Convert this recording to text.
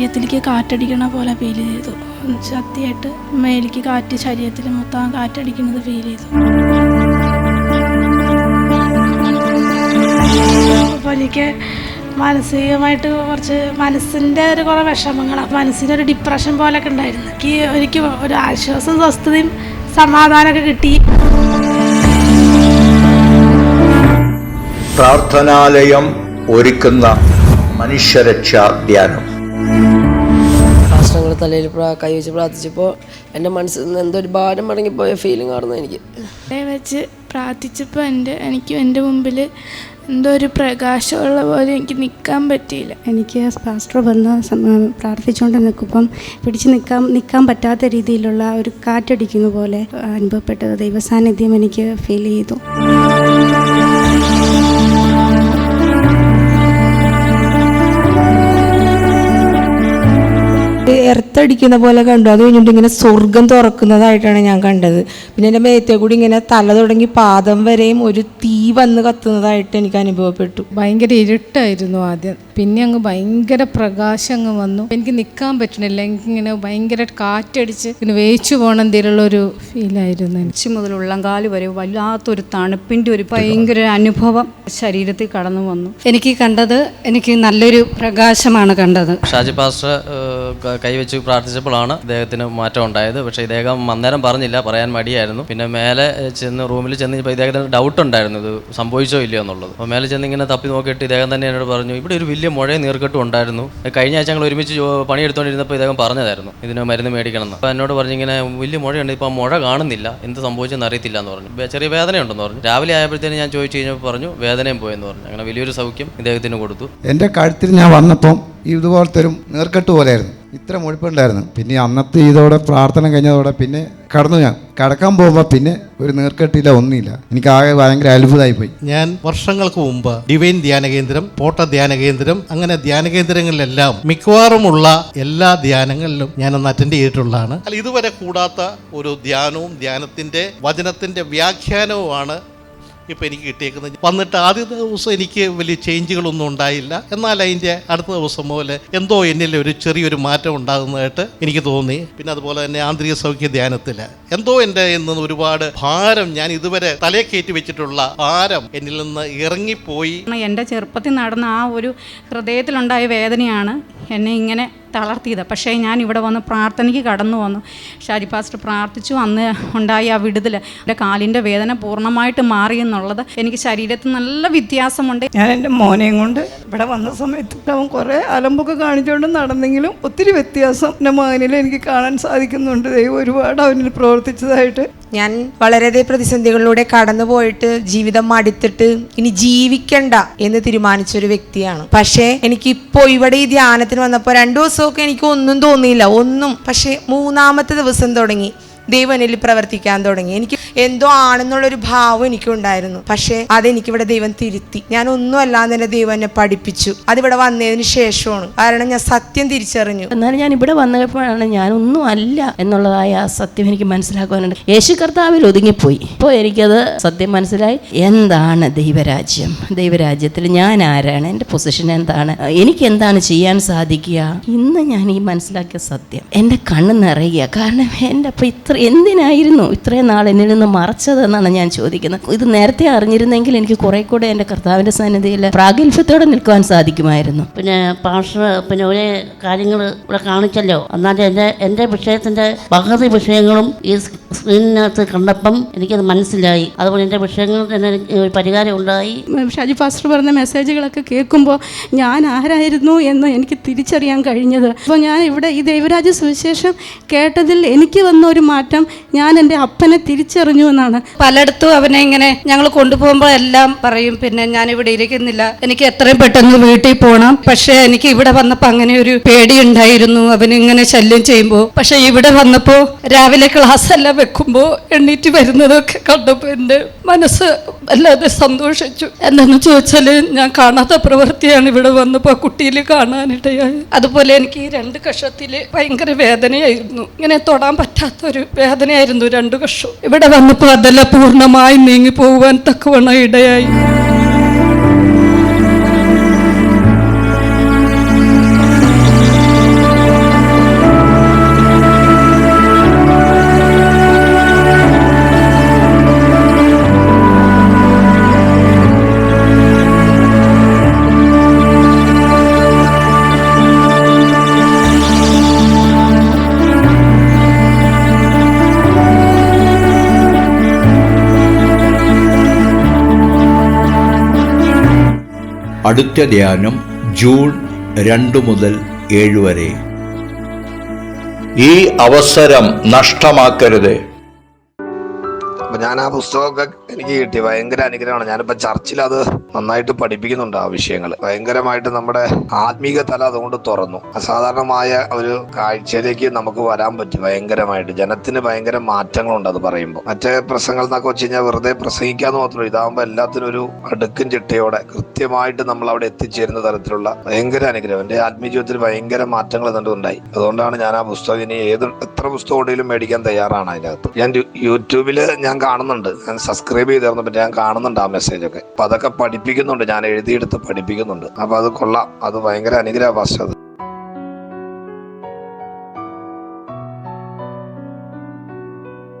ശരീരത്തിലേക്ക് കാറ്റടിക്കണ പോലെ ഫീൽ ചെയ്തു. ശക്തിയായിട്ട് മേലേക്ക് കാറ്റ് ശരീരത്തിൽ മൊത്തം കാറ്റടിക്കുന്നത് ഫീൽ ചെയ്തു. എനിക്ക് മാനസികമായിട്ട് കുറച്ച് മനസ്സിന്റെ ഒരു കുറേ വിഷമങ്ങൾ മനസ്സിനൊരു ഡിപ്രഷൻ പോലൊക്കെ ഉണ്ടായിരുന്നു. എനിക്ക് എനിക്ക് ഒരു ആശ്വാസം സ്വസ്ഥതയും സമാധാനമൊക്കെ കിട്ടി. പ്രാർത്ഥനാലയം ഒരുക്കുന്ന മനുഷ്യരക്ഷാ ധ്യാനം. രാഷ്ട്രങ്ങൾ തലയിൽ കൈ വെച്ച് പ്രാർത്ഥിച്ചപ്പോൾ എന്റെ മനസ്സിൽ നിന്ന് എന്തോ ഒരു ഭാരം മടങ്ങിപ്പോയ ഫീലിംഗ് ആയിരുന്നു എനിക്ക്. കൈ വെച്ച് പ്രാർത്ഥിച്ചപ്പോൾ എന്റെ എനിക്ക് എന്റെ മുമ്പിൽ എന്തോ ഒരു പ്രകാശമുള്ള പോലെ എനിക്ക് നിൽക്കാൻ പറ്റിയില്ല. എനിക്ക് പാസ്റ്റർ വന്ന് പ്രാർത്ഥിച്ചുകൊണ്ട് നിൽക്കുമ്പം പിടിച്ച് നിൽക്കാൻ നിൽക്കാൻ പറ്റാത്ത രീതിയിലുള്ള ഒരു കാറ്റടിക്കുന്ന പോലെ അനുഭവപ്പെട്ടത് ദൈവസാന്നിധ്യം എനിക്ക് ഫീൽ ചെയ്തു. ver എർത്തടിക്കുന്ന പോലെ കണ്ടു. അത് കഴിഞ്ഞിട്ട് ഇങ്ങനെ സ്വർഗം തുറക്കുന്നതായിട്ടാണ് ഞാൻ കണ്ടത്. പിന്നെ എന്റെ മേത്തെ കൂടി ഇങ്ങനെ തല തുടങ്ങി പാദം വരെയും ഒരു തീ വന്ന് കത്തുന്നതായിട്ട് എനിക്ക് അനുഭവപ്പെട്ടു. ഭയങ്കര ഇരുട്ടായിരുന്നു ആദ്യം. പിന്നെ അങ്ങ് ഭയങ്കര പ്രകാശം അങ്ങ് വന്നു. എനിക്ക് നിൽക്കാൻ പറ്റണില്ല. എനിക്കിങ്ങനെ ഭയങ്കര കാറ്റടിച്ച് ഇങ്ങനെ വേച്ചു പോകണം എന്തെങ്കിലുള്ള ഒരു ഫീലായിരുന്നു എനിക്ക്. ഉച്ച മുതൽ ഉള്ളംകാൽ വരെ വല്ലാത്തൊരു തണുപ്പിന്റെ ഒരു ഭയങ്കര അനുഭവം ശരീരത്തിൽ കടന്നു വന്നു. എനിക്ക് കണ്ടത് എനിക്ക് നല്ലൊരു പ്രകാശമാണ് കണ്ടത്. ഷാജി പാസ്റ്റർ കൈവച്ച് പ്രാർത്ഥിച്ചപ്പോഴാണ് ഇദ്ദേഹത്തിന് മാറ്റം ഉണ്ടായത്. പക്ഷേ ഇദ്ദേഹം അന്നേരം പറഞ്ഞില്ല പറയാൻ മടിയായിരുന്നു. പിന്നെ മേലെ ചെന്ന് റൂമിൽ ചെന്ന് ഇപ്പോൾ ഇദ്ദേഹത്തിന് ഡൗട്ട് ഉണ്ടായിരുന്നു ഇത് സംഭവിച്ചോ ഇല്ലയോ എന്നുള്ളത്. അപ്പോൾ മേലെ ചെന്ന് ഇങ്ങനെ തപ്പി നോക്കിയിട്ട് ഇദ്ദേഹം തന്നെ എന്നോട് പറഞ്ഞു ഇവിടെ ഒരു വലിയ മുഴയും നീർക്കെട്ടും ഉണ്ടായിരുന്നു. കഴിഞ്ഞ ആഴ്ച ഞങ്ങൾ ഒരുമിച്ച് പണിയെടുത്തോണ്ടിരുന്നപ്പോൾ ഇദ്ദേഹം പറഞ്ഞതായിരുന്നു ഇതിന് മരുന്ന് മേടിക്കണം എന്ന് അപ്പോൾ എന്നോട് പറഞ്ഞു ഇങ്ങനെ വലിയ മുഴയുണ്ട് ഇപ്പോൾ ആ മുഴ കാണുന്നില്ല. എന്ത് സംഭവിച്ചെന്ന് അറിയത്തില്ല എന്ന് പറഞ്ഞു. ചെറിയ വേദനയുണ്ടെന്ന് പറഞ്ഞു. രാവിലെ ആയപ്പോഴത്തേന് ഞാൻ ചോദിച്ചു കഴിഞ്ഞപ്പോൾ പറഞ്ഞു വേദനയും പോയെന്ന് പറഞ്ഞു. അങ്ങനെ വലിയൊരു സൗഖ്യം ഇദ്ദേഹത്തിന് കൊടുത്തു. എന്റെ കഴുത്തിൽ ഞാൻ വന്നപ്പം ഇതുപോലത്തെ ഒരു നീർക്കെട്ട് പോലെയായിരുന്നു. ഇത്ര മുഴുപ്പുണ്ടായിരുന്നു. പിന്നെ അന്നത്തെ ഇതോടെ പ്രാർത്ഥന കഴിഞ്ഞതോടെ പിന്നെ കടന്നു ഞാൻ. കടക്കാൻ പോകുമ്പോൾ പിന്നെ ഒരു നീർക്കെട്ടില്ല ഒന്നുമില്ല. എനിക്ക് ആകെ ഭയങ്കര അത്ഭുതമായി പോയി ഞാൻ വർഷങ്ങൾക്ക് മുമ്പ് ഡിവൈൻ ധ്യാന കേന്ദ്രം പോട്ട ധ്യാന കേന്ദ്രം അങ്ങനെ ധ്യാന കേന്ദ്രങ്ങളിലെല്ലാം മിക്കവാറുമുള്ള എല്ലാ ധ്യാനങ്ങളിലും ഞാൻ ഒന്ന് അറ്റൻഡ് ചെയ്തിട്ടുള്ളതാണ്. അല്ല ഇതുവരെ കൂടാത്ത ഒരു ധ്യാനവും ധ്യാനത്തിന്റെ വചനത്തിന്റെ വ്യാഖ്യാനവുമാണ് ഇപ്പം എനിക്ക് കിട്ടിയേക്കുന്നത്. വന്നിട്ട് ആദ്യത്തെ ദിവസം എനിക്ക് വലിയ ചേഞ്ചുകളൊന്നും ഉണ്ടായില്ല. എന്നാൽ അതിന്റെ അടുത്ത ദിവസം പോലെ എന്തോ എന്നിൽ ഒരു ചെറിയൊരു മാറ്റം ഉണ്ടാകുന്നതായിട്ട് എനിക്ക് തോന്നി. പിന്നെ അതുപോലെ തന്നെ ആന്തരിക സൗഖ്യ ധ്യാനത്തിൽ എന്തോ എന്റെ നിന്ന് ഒരുപാട് ഭാരം ഞാൻ ഇതുവരെ തലേ കയറ്റി വെച്ചിട്ടുള്ള ഭാരം എന്നിൽ നിന്ന് ഇറങ്ങിപ്പോയി. എന്റെ ചെറുപ്പത്തിൽ നടന്ന ആ ഒരു ഹൃദയത്തിലുണ്ടായ വേദനയാണ് എന്നെ ഇങ്ങനെ തളർത്തിയത്. പക്ഷേ ഞാൻ ഇവിടെ വന്ന് പ്രാർത്ഥനയ്ക്ക് കടന്നു വന്നു. ഷാജി പാസ്റ്റർ പ്രാർത്ഥിച്ചു. അന്ന് ഉണ്ടായ ആ വിടുതൽ എന്റെ കാലിന്റെ വേദന പൂർണമായിട്ട് മാറി എന്നുള്ളത് എനിക്ക് ശരീരത്തിൽ നല്ല വ്യത്യാസമുണ്ട്. ഞാൻ എന്റെ മോനെയും കൊണ്ട് ഇവിടെ വന്ന സമയത്ത് അവൻ കുറേ അലമ്പൊക്കെ കാണിച്ചുകൊണ്ട് നടന്നെങ്കിലും ഒത്തിരി വ്യത്യാസം എന്റെ മകനിൽ എനിക്ക് കാണാൻ സാധിക്കുന്നുണ്ട്. ദൈവം ഒരുപാട് അവനിൽ പ്രവർത്തിച്ചതായിട്ട് ഞാൻ വളരെയധികം പ്രതിസന്ധികളിലൂടെ കടന്നു പോയിട്ട് ജീവിതം മടുത്തിട്ട് ഇനി ജീവിക്കണ്ട എന്ന് തീരുമാനിച്ച ഒരു വ്യക്തിയാണ്. പക്ഷേ എനിക്ക് ഇപ്പോൾ ഇവിടെ ഈ ധ്യാനത്തിന് വന്നപ്പോൾ രണ്ടു ദിവസമൊക്കെ എനിക്ക് ഒന്നും തോന്നിയില്ല. ഒന്നും. പക്ഷേ മൂന്നാമത്തെ ദിവസം തുടങ്ങി. ദൈവം പ്രവർത്തിക്കാൻ തുടങ്ങി. എനിക്ക് എന്തോ ആണെന്നുള്ളൊരു ഭാവം എനിക്കുണ്ടായിരുന്നു. പക്ഷേ അതെനിക്കിവിടെ ദൈവം തിരുത്തി. ഞാൻ ഒന്നും അല്ലാതെ ദൈവം എന്നെ പഠിപ്പിച്ചു. അതിവിടെ വന്നതിന് ശേഷമാണ്. കാരണം ഞാൻ സത്യം തിരിച്ചറിഞ്ഞു. എന്നാലും ഞാൻ ഇവിടെ വന്നപ്പോഴാണ് ഞാനൊന്നും അല്ല എന്നുള്ളതായ ആ സത്യം എനിക്ക് മനസ്സിലാക്കുവാനുണ്ട്. യേശു കർത്താവിൽ ഒതുങ്ങിപ്പോയി. ഇപ്പോൾ എനിക്കത് സത്യം മനസ്സിലായി. എന്താണ് ദൈവരാജ്യം? ദൈവരാജ്യത്തിൽ ഞാൻ ആരാണ്? എന്റെ പൊസിഷൻ എന്താണ്? എനിക്ക് എന്താണ് ചെയ്യാൻ സാധിക്കുക? ഇന്ന് ഞാൻ ഈ മനസ്സിലാക്കിയ സത്യം. എന്റെ കണ്ണ് നിറയുക. കാരണം എന്റെ അപ്പം ഇത്ര എന്തിനായിരുന്നു ഇത്രയും നാൾ എന്നിൽ നിന്ന് മറച്ചതെന്നാണ് ഞാൻ ചോദിക്കുന്നത്. ഇത് നേരത്തെ അറിഞ്ഞിരുന്നെങ്കിൽ എനിക്ക് കുറെ കൂടെ എന്റെ കർത്താവിന്റെ സന്നിധിയിൽ പ്രാഗൽഭ്യത്തോടെ നിൽക്കുവാൻ സാധിക്കുമായിരുന്നു. പിന്നെ പാഷ പിന്നെ ഒരേ കാര്യങ്ങൾ ഇവിടെ കാണിച്ചല്ലോ. എന്നാലും എന്റെ എന്റെ വിഷയത്തിന്റെ പകുതി വിഷയങ്ങളും ഈ സ്ക്രീനിനകത്ത് കണ്ടപ്പം എനിക്കത് മനസ്സിലായി. അതുപോലെ എന്റെ വിഷയങ്ങൾ തന്നെ ഒരു പരിഹാരം ഉണ്ടായി. ഷാജി പാസ്റ്റർ പറഞ്ഞ മെസ്സേജുകളൊക്കെ കേൾക്കുമ്പോൾ ഞാൻ ആരായിരുന്നു എന്ന് എനിക്ക് തിരിച്ചറിയാൻ കഴിഞ്ഞത്. അപ്പോൾ ഞാൻ ഇവിടെ ഈ ദൈവരാജ സുവിശേഷം കേട്ടതിൽ എനിക്ക് വന്ന ഒരു മാറ്റം ഞാൻ എന്റെ അപ്പനെ തിരിച്ചറിഞ്ഞു എന്നാണ്. പലയിടത്തും അവനെ ഇങ്ങനെ ഞങ്ങൾ കൊണ്ടുപോകുമ്പോൾ എല്ലാം പറയും പിന്നെ ഞാൻ ഇവിടെ ഇരിക്കുന്നില്ല. എനിക്ക് എത്രയും പെട്ടെന്ന് വീട്ടിൽ പോകണം പക്ഷേ എനിക്ക് ഇവിടെ വന്നപ്പോൾ അങ്ങനെ ഒരു പേടി ഉണ്ടായിരുന്നു. അവനിങ്ങനെ ശല്യം ചെയ്യുമ്പോൾ. പക്ഷെ ഇവിടെ വന്നപ്പോൾ രാവിലെ ക്ലാസ് എല്ലാം വെക്കുമ്പോൾ എണ്ണീറ്റ് വരുന്നതൊക്കെ കണ്ടപ്പോൾ എന്റെ മനസ്സ് വല്ലാതെ സന്തോഷിച്ചു. എന്താണെന്ന് ചോദിച്ചാൽ ഞാൻ കാണാത്ത പ്രവൃത്തിയാണ് ഇവിടെ വന്നപ്പോൾ കുട്ടിയിൽ കാണാനിടയായി അതുപോലെ എനിക്ക് ഈ രണ്ട് കഷത്തിൽ ഭയങ്കര വേദനയായിരുന്നു. ഇങ്ങനെ തൊടാൻ പറ്റാത്തൊരു വേദനയായിരുന്നു രണ്ടു വർഷം ഇവിടെ വന്നപ്പോൾ അതെല്ലാം പൂർണമായി നീങ്ങി പോകുവാൻ തക്കവണ്ണം ഇടയായി. അടുത്ത ധ്യാനം ജൂൺ രണ്ട് മുതൽ ഏഴ് വരെ. ഈ അവസരം നഷ്ടമാക്കരുത്. അപ്പൊ ഞാൻ ആ പുസ്തകമൊക്കെ എനിക്ക് കിട്ടി. ഭയങ്കര അനുഗ്രഹമാണ്. ഞാനിപ്പോ ചർച്ചിൽ അത് നന്നായിട്ട് പഠിപ്പിക്കുന്നുണ്ട് ആ വിഷയങ്ങൾ ഭയങ്കരമായിട്ട് നമ്മുടെ ആത്മീക തല അതുകൊണ്ട് തുറന്നു. അസാധാരണമായ ഒരു കാഴ്ചയിലേക്ക് നമുക്ക് വരാൻ പറ്റും ഭയങ്കരമായിട്ട്. ജനത്തിന് ഭയങ്കര മാറ്റങ്ങളുണ്ട് അത് പറയുമ്പോൾ മറ്റേ പ്രസംഗങ്ങൾ എന്നൊക്കെ വെച്ച് കഴിഞ്ഞാൽ വെറുതെ പ്രസംഗിക്കാന്ന് മാത്രമേ ഇതാകുമ്പോൾ എല്ലാത്തിനും ഒരു അടുക്കും ചിട്ടയോടെ കൃത്യമായിട്ട് നമ്മൾ അവിടെ എത്തിച്ചേരുന്ന തരത്തിലുള്ള ഭയങ്കര അനുഗ്രഹം. എന്റെ ആത്മീയ ജീവിതത്തിൽ ഭയങ്കര മാറ്റങ്ങൾ ഉണ്ടായി. അതുകൊണ്ടാണ് ഞാൻ ആ പുസ്തകം ഇനി ഏത് എത്ര പുസ്തകം ഉണ്ടെങ്കിലും മേടിക്കാൻ തയ്യാറാണ് അതിനകത്ത്. ഞാൻ യൂട്യൂബിൽ ഞാൻ കാണുന്നുണ്ട്. ഞാൻ സബ്സ്ക്രൈബ് ചെയ്തിരുന്നു പിന്നെ ഞാൻ കാണുന്നുണ്ട് ആ മെസ്സേജ് ഒക്കെ. അപ്പൊ അതൊക്കെ പഠിപ്പിക്കുന്നുണ്ട്. ഞാൻ എഴുതിയെടുത്ത് പഠിപ്പിക്കുന്നുണ്ട്. അപ്പൊ അത് കൊള്ളാം. അത് ഭയങ്കര അനുഗ്രഹ അത്.